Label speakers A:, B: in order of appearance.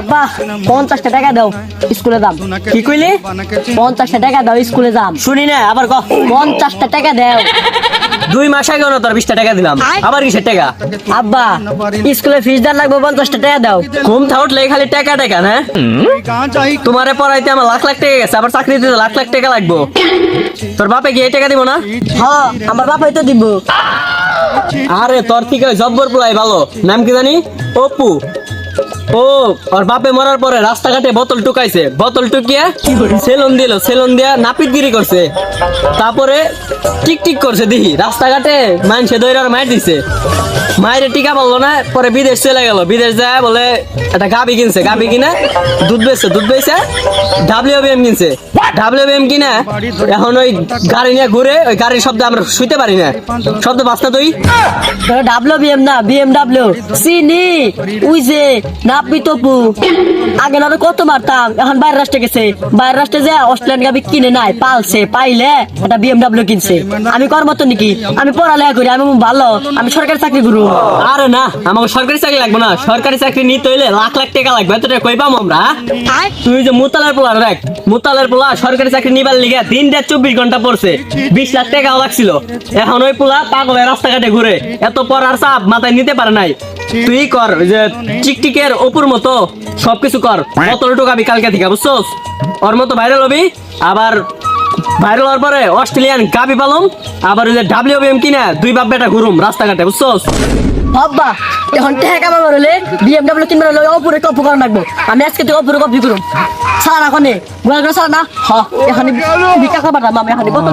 A: আব্বা পঞ্চাশটা টাকা দাও স্কুলে যাম।
B: কি কইলি?
A: পঞ্চাশটা টাকা দাও স্কুলে যাম।
B: শুনি না আবার কহ
A: পঞ্চাশটা টাকা দাও।
B: দুই মাস আগেও না তোর বিশটা টাকা দিলাম। আবার কিসের টাকা?
A: আব্বা স্কুলে ফিস দেওয়ার লাগবে পঞ্চাশটা টাকা দাও।
B: ঘুম থা উঠলে খালি টাকা টাকা না? তোমারে পড়াইতে আমার লাখ লাখ টাকা গেছে আবার চাকরি দিতে লাখ লাখ টাকা লাগবো। তোর বাপে কি এই টাকা দিব না?
A: হ্যাঁ আমার বাপাই তো দিব।
B: আরে তোর থেকে জব্বর পোলাই ভালো। নাম কি জানি? অপু। ও, ওর বাপে মরার পরে রাস্তাঘাটে বোতল টুকাইছে। বোতল দিল দিয়া করছে। তারপরে টিক টিক করছে দিহি রাস্তাঘাটে মানুষে দৈরার মায়ের দিছে। মায়ের টিকা বলল না, পরে বিদেশ চলে গেল। বিদেশ যায় বলে একটা গাবি কিনছে। গাবি কিনে দুধ বেচছে, দুধ বেচে ডাব্লিউ বিএম কিনছে। ডাব্লিউ বিএম কিনে এখন ওই গাড়ি নিয়ে ঘুরে, ওই গাড়ির শব্দে আমরা শুইতে পারি না। শব্দ বাঁচতে তুই।
A: ডাব্লিউ বিএম না, বিএমডাব্লিউ। চিনি উই যে নাপি তপু আগে না কত মারতাম এখন বাইরের রাষ্ট্রে গেছে। বাইরের রাষ্ট্রে যে অস্ট্রেলিয়ান গাবি কিনে নাই পালছে পাইলে একটা বিএমডাব্লিউ কিনছে। আমি কর মতো নাকি? আমি পড়ালেখা করি আমি ভালো আমি সরকারি চাকরি করু।
B: আরে না আমাকে সরকারি চাকরি লাগবে না। সরকারি চাকরি নিতে হইলে লাখ লাখ টাকা লাগবে। এত টাকা কই পাবো আমরা হ্যাঁ? তুই যে মুতালের পোলা দেখ মুতালের পোলা সরকারি চাকরি নিবার লিগে তিন দেড় চব্বিশ ঘণ্টা পড়ছে। বিশ লাখ টাকাও লাগছিল। এখন ওই পোলা পাগলে রাস্তাঘাটে ঘুরে এত পড়ার চাপ মাথায় নিতে পারে নাই। তুই কর যে টিকটিকের অপুর মতো সবকিছু কর। কত টোকাবি কালকে থেকে বুঝছোস? ওর মতো ভাইরাল হবি আবার ভাইরাল হওয়ার পরে অস্ট্রেলিয়ান গাবি পালম আবার ওই যে ডাব্লিউ বিএম কিনা দুই বাপ বেটা ঘুরুম রাস্তাঘাটে বুঝছোস?
A: বাবা এখন টেকা বাবার হলে বিএমডাব্লিউ কিনবার হলে অপুরে কপি করা লাগবো। আমি আজকে তুই অপুরে কপি করুম সারা এখন গোয়াল করে সারা না। হ এখানে ভিক্ষা খাবার আমি এখানে কত